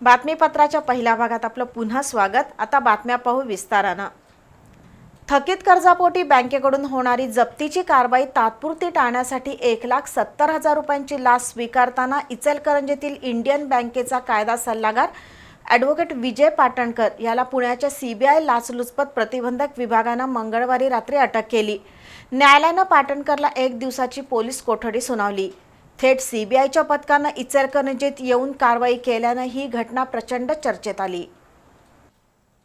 बातमीपत्राच्या पहिल्या भागात आपलं पुन्हा स्वागत. आता बातम्या पाहू विस्तारानं. थकीत कर्जापोटी बँकेकडून होणारी जप्तीची कारवाई तात्पुरती टाळण्यासाठी एक लाख सत्तर हजार रुपयांची लाच स्वीकारताना इचलकरंजीतील इंडियन बँकेचा कायदा सल्लागार ॲडव्होकेट विजय पाटणकर याला पुण्याच्या सीबीआय लाचलुचपत प्रतिबंधक विभागानं मंगळवारी रात्री अटक केली. न्यायालयानं पाटणकरला एक दिवसाची पोलीस कोठडी सुनावली. थेट सीबीआयच्या पथकानं इचलकरंजीत येऊन कारवाई केल्यानं ही घटना प्रचंड चर्चेत आली.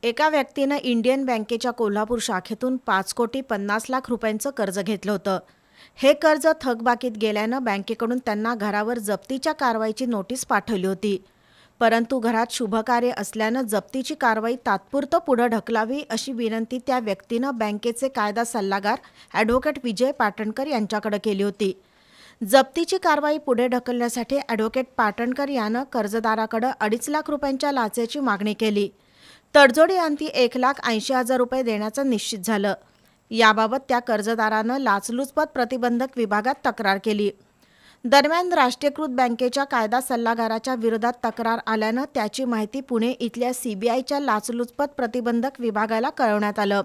एका व्यक्तीनं इंडियन बँकेच्या कोल्हापूर शाखेतून पाच कोटी पन्नास लाख रुपयांचं कर्ज घेतलं होतं. हे कर्ज थकबाकीत गेल्यानं बँकेकडून त्यांना घरावर जप्तीच्या कारवाईची नोटीस पाठवली होती. परंतु घरात शुभकार्य असल्यानं जप्तीची कारवाई तात्पुरतं पुढं ढकलावी अशी विनंती त्या व्यक्तीनं बँकेचे कायदा सल्लागार ॲडव्होकेट विजय पाटणकर यांच्याकडे केली होती. जप्तीची कारवाई पुढे ढकलण्यासाठी ॲडव्होकेट पाटणकर यानं कर्जदाराकडं अडीच लाख रुपयांच्या लाचेची मागणी केली. तडजोडी अंती एक लाख ऐंशी हजार रुपये देण्याचं निश्चित झालं. याबाबत त्या कर्जदारानं लाचलुचपत प्रतिबंधक विभागात तक्रार केली. दरम्यान राष्ट्रीयकृत बँकेच्या कायदा सल्लागाराच्या विरोधात तक्रार आल्यानं त्याची माहिती पुणे इथल्या सीबीआयच्या लाचलुचपत प्रतिबंधक विभागाला कळवण्यात आलं.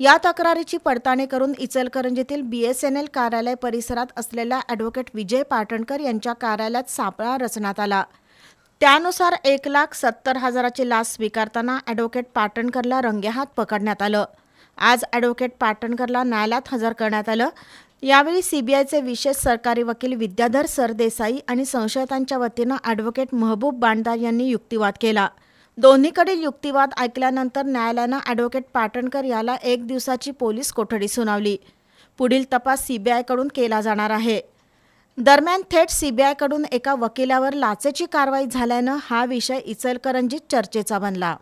या तक्रारीची पडताळणी करून इचलकरंजीतील बीएसएनएल कार्यालय परिसरात असलेल्या ॲडव्होकेट विजय पाटणकर यांच्या कार्यालयात सापळा रचण्यात आला. त्यानुसार एक लाख सत्तर हजाराची लाच स्वीकारताना ॲडव्होकेट पाटणकरला रंगेहात पकडण्यात आलं. आज ॲडव्होकेट पाटणकरला न्यायालयात हजर करण्यात आलं. यावेळी सीबीआयचे विशेष सरकारी वकील विद्याधर सरदेसाई आणि संशयितांच्या वतीनं ॲडव्होकेट महबूब बांडदार यांनी युक्तिवाद केला. दोन्हीकडील युक्तिवाद ऐकल्यानंतर न्यायालयानं ॲडव्होकेट पाटणकर याला एक दिवसाची पोलीस कोठडी सुनावली. पुढील तपास सीबीआयकडून केला जाणार आहे. दरम्यान थेट सीबीआयकडून एका वकिलावर लाचेची कारवाई झाल्यानं हा विषय इचलकरंजीत चर्चेचा बनला.